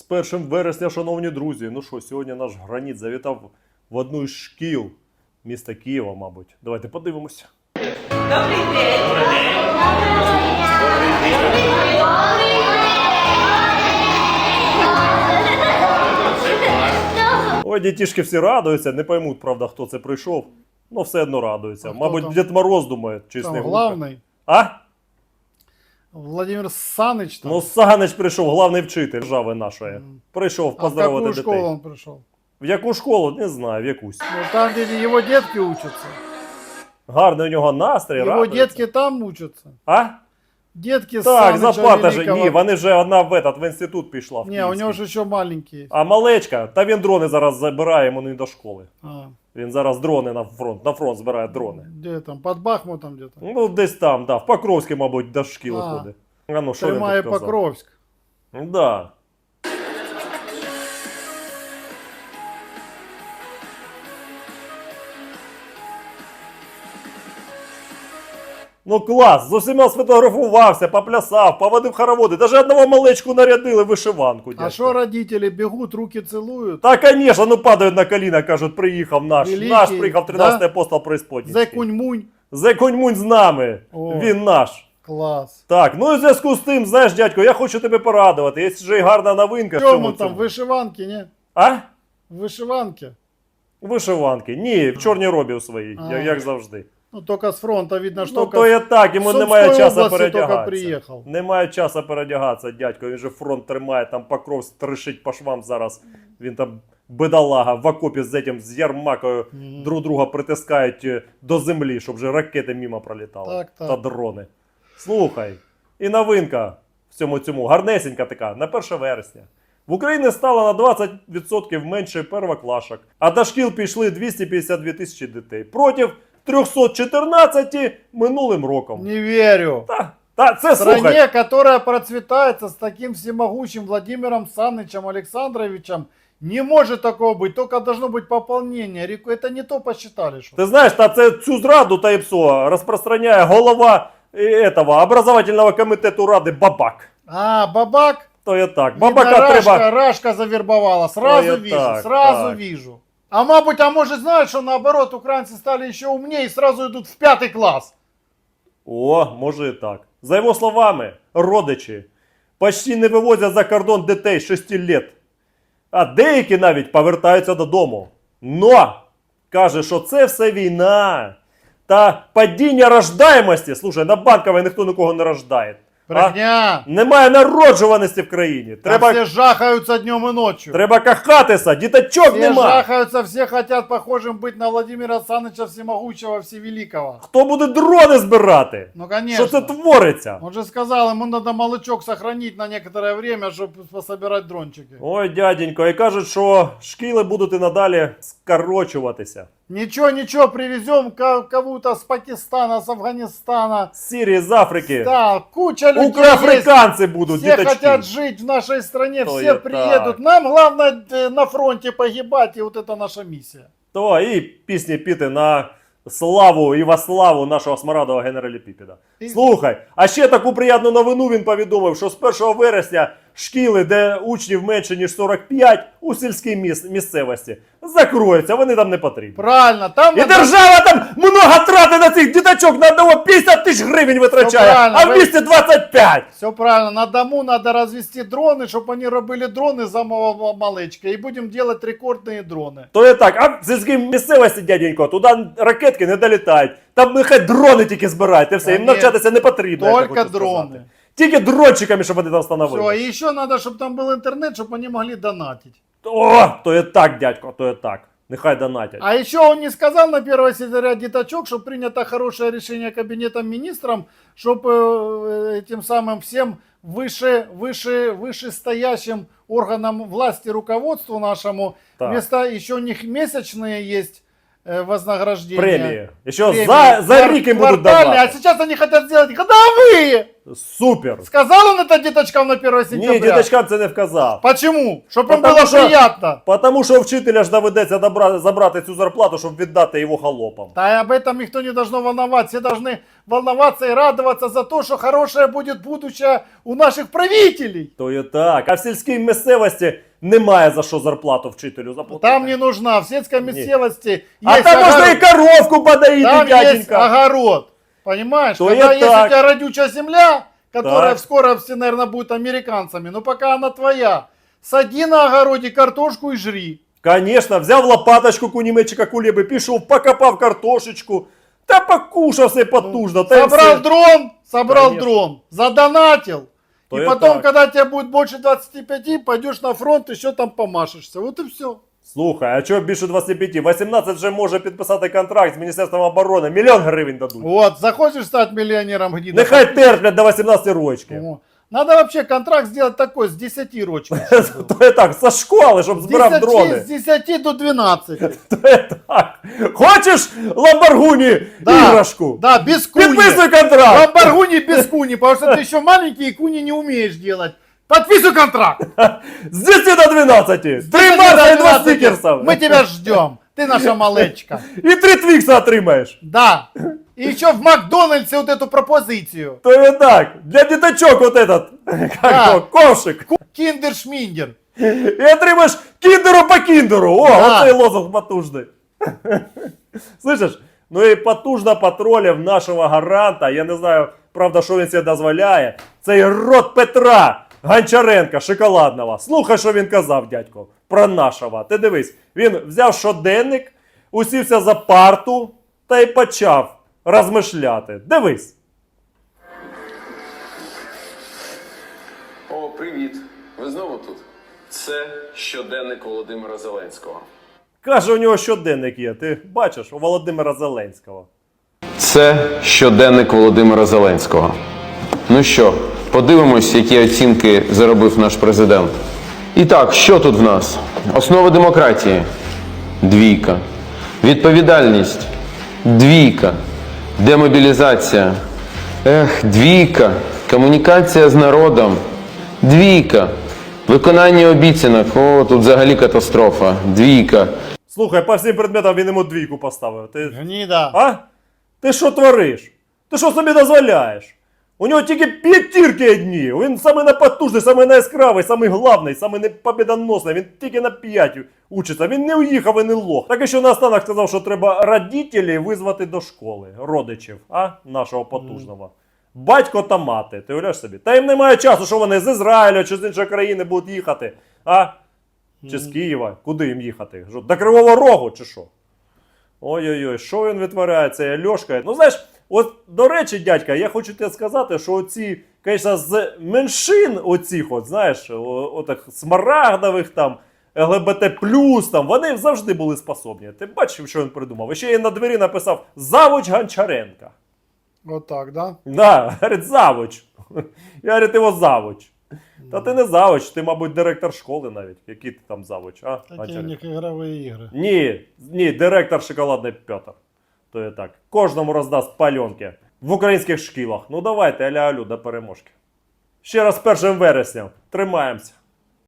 З 1 вересня, шановні друзі, ну що, сьогодні наш граніт завітав в одну із шкіл міста Києва, мабуть. Давайте подивимося. Добрий день. Ой, дітішки всі радуються, не поймуть, правда, хто це прийшов. Ну, все одно радуються. А хто Мабуть, там? Дід Мороз думає, чи Там Снегурка. главный. А? Владимир Саныч там. Ну, Санич прийшов, главний вчитель держави нашої. Прийшов а в поздоровати какую дітей. школу он пришел? В яку школу? Не знаю, в якусь. Ну, там, где его детки учатся. Гарний у нього настрій, Его радується. детки там учатся. А? Так, Так, Запата же. Ні, вони вже одна в этот, в інститут пішла. В Не, у Київський. же еще маленькие. А малечка, та він дрони зараз забирає йому не до школи. А, Він зараз дрони на фронт, на фронт збирає дрони. где там? Под Бахмутом где-то. Ну, десь там, да. В Покровське, мабуть, до шкіли А. ходить. А ну, що він Тримає тут казав? Да. Ну клас, з усіма сфотографувався, поплясав, поводив хороводи, даже одного малечку нарядили в вишиванку. А дядько. что родители бегут, руки целуют? Та, конечно, ну падають на коліна, кажуть, приїхав наш. Великий, наш приїхав 13-й да? апостол преисподній. Закунь-мунь. Закунь-мунь з нами. О. Він наш. Класс. Так, ну і в зв'язку з тим, знаєш, дядько, я хочу тебе порадувати. Є вже й гарна новинка. в он там, цьому. в вышиванке, не? А? В вышиванке. Вишиванки. Ні, в чорній робі у своїй, А. як, як завжди. Ну, только с фронта видно, что Ну, то є так, йому немає часу приїхав. Немає часу передягатися, дядько. Він же фронт тримає, там покров тришить по швам зараз. Він там бедолага в окопі з этим, з ярмакою Мгм. друг друга притискають е, до землі, щоб вже ракети мімо пролітали. Так, так. Та дрони. Слухай, і новинка в цьому цьому гарнесенька така, на 1 вересня. В Україні стало на 20% менше первоклашок, а до шкіл пішли 252 тисячі дітей проти 314 минулим роком. Не верю. Та, та, це В стране, слухай. которая процветает с таким всемогущим Владимиром Санычем Александровичем, не может такого быть. Только должно быть пополнение. Реку- Это не то посчитали, что. Ти знаєш, та це цю зраду та ІПСО розпространяє голова е, этого, образовательного комітету ради Бабак. А, бабак. То є так. Видно, Бабака Рашка, треба. Рашка завербовала. Сразу Ой, вижу, так, сразу так. вижу. А мабуть, а может знаешь, что наоборот, украинцы стали еще умнее и сразу идут в пятый класс. О, може і так. За його словами, родичі почти не вивозять за кордон дітей 6 літ. А деякі навіть повертаються додому. Но каже, що це все війна. Та падіння рождаємості. Слушай, на банковій ніхто нікого не рождає. А? Брехня. Немає народжуваності в країні. Там Треба, все жахаются днем и ночью. треба кахатися, діточок Все нема. жахаются, все хотят похожим быть на Владимира Саныча Всемогущего, Всевеликого. Хто буде дрони збирати? Ну, конечно. Що це твориться? Он же сказал, ему надо молочок сохранить на некоторое время, чтобы пособирать дрончики. Ой, дяденько, і кажуть, що шкіли будуть і надалі скорочуватися. Ничего, ничего, привезем кого-то с Пакистана, с Афганистана. З Сирії, з Африки. Да, куча людей есть. Украфриканці будуть, Все діточки. хотят жить в нашей стране, То все приедут. так. Нам главное э, на фронте погибать, и вот это наша миссия. То і пісні піти на славу і во славу нашого смарадового генералі Піпіда. Слухай, а ще таку приємну новину він повідомив, що з 1 вересня шкіли, де учнів менше ніж 45 у сільській міс- місцевості, закроються, вони там не потрібні. Правильно, там І надо- держава там много трати на цих діточок на одного 50 тисяч гривень витрачає, правильно, а в ви- місті 25. Все правильно, на дому надо развести дроны, чтобы они робили дроны за мал- малечка. И будем делать рекордные дроны. То є так, а в сільській місцевості, дяденько, туди ракетки не долітають. Там нехай дрони тільки збирають, і все, Та їм ні. навчатися не потрібно. я Только хочу сказати. дроны. Тільки дрончиками, щоб вони там Все, встановили. и еще надо, чтобы там был интернет, чтобы они могли донатить. О, то є так, дядько, то є так. Нехай донатять. А еще он не сказал на 1 сентября деточок, что принято хорошее решение кабинетом министром, чтобы этим самым всем выше, выше, вышестоящим органам власти, руководству нашему, Так. вместо еще у них месячные есть э, вознаграждения. Премії. І що Премии. за, за Квар- рік їм будуть квартальные, давати. А сейчас они хотят сделать годовые. Супер. Сказал он это деточкам на 1 сентября? Ні, діточкам це не вказав. Почему? Чтобы им Потому было что- приятно. Потому що вчителя ж доведеться добра- забрати цю зарплату, щоб віддати його холопам. Да и об этом никто не должно волновать. Все должны волноваться и радоваться за то, что хорошее будет будущее у наших правителей. То і так. А в сільській місцевості немає за що зарплату вчителю заплатити. Там не нужна. В сельской местности а есть там можна і огород. коровку подоїти, Там есть дяденька. огород. Понимаешь? То Когда я есть так. у тебя родючая земля, которая Так. в скорости, наверное, будет американцами, но пока она твоя, сади на огороде картошку и жри. Конечно, взяв лопаточку кунімечика кулеби, пішов, покопав картошечку, та покушав все потужно. Та й Собрал все. дрон, собрал Конечно. дрон, задонатил. То и потом, так. когда тебе будет больше 25, пойдешь на фронт, еще там помашешься. Вот и все. Слухай, а чого більше 25? 18 вже може підписати контракт з Міністерством оборони. Мільйон гривень дадуть. Вот, захочешь стать миллионером гнида? Нехай терплять до 18 рочки. О, Надо вообще контракт сделать такой, с 10 рочков. То я так, со школи, щоб С збирав 10, дрони. с 10 до 12. То я так. Хочеш Ламборгуні Да, іграшку? Да, без куни. Підписуй контракт. Ламборгуни без куни, потому что ты еще маленький и куни не умеешь делать. Подписывай контракт. З 10 до 12. Три Ты Марса і два 12, стікерса. Мы тебя ждем. Ты наша малечка. І три твікса отримаєш. Да. И еще в Макдональдсе вот эту пропозицию. То я так, для діточок вот этот, как Да. то, ковшик. Киндер Шминдер. І отримаєш кіндеру по кіндеру. О, Да. оцей лозунг потужний. Слышиш? Ну і потужна патролів нашого гаранта. Я не знаю, правда, що він себе дозволяє. Цей рот Петра Гончаренка шоколадного. Слухай, що він казав, дядько, про нашого. Ти дивись, він взяв щоденник, усівся за парту та й почав розмишляти. Дивись. О, привіт. Ви знову тут? Це щоденник Володимира Зеленського. Каже, у нього щоденник є. Ти бачиш, у Володимира Зеленського. Це щоденник Володимира Зеленського. Ну що, подивимось, які оцінки заробив наш президент. І так, що тут в нас? Основи демократії двійка. Відповідальність двійка. Демобілізація. Ех, двійка. Комунікація з народом. Двійка. Виконання обіцянок. О, тут взагалі катастрофа. Двійка. Слухай, по всім предметам він йому двійку поставив. Ти... Гніда. А? Ти що твориш? Ти що собі дозволяєш? У нього тільки п'ятірки одні. Він самий непотужний, самий найяскравий, самий главний, самий непобідоносний. Він тільки на п'ять учиться. Він не уїхав і не лох. Так і що наостанок сказав, що треба родителів визвати до школи, родичів, а? Нашого потужного. Батько та мати, ти уявляєш собі? Та їм немає часу, що вони з Ізраїля чи з іншої країни будуть їхати. А? Чи з Києва? Куди їм їхати? До Кривого Рогу чи що? Ой-ой-ой, що він витворяє, цей Альошка? Ну знаєш, от до речі, дядька, я хочу тебе сказати, що оці, звісно, з меншин оцих, от, знаєш, отак смарагдових там, ЛГБТ там, вони завжди були способні. Ти бачив, що він придумав? І ще й на двері написав Завуч Гончаренка. Вот так, да? Да, говорить, завуч. Я говорю, ти його завуч. Та ти не завуч, ти, мабуть, директор школи навіть. Який ти там завуч, а? Них игровые игры. Ні, ні, директор шоколадний Петр. То є так. Кожному роздасть пальонки в українських шкілах. Ну давайте, аля алю до переможки. Ще раз з 1 вересням. Тримаємося.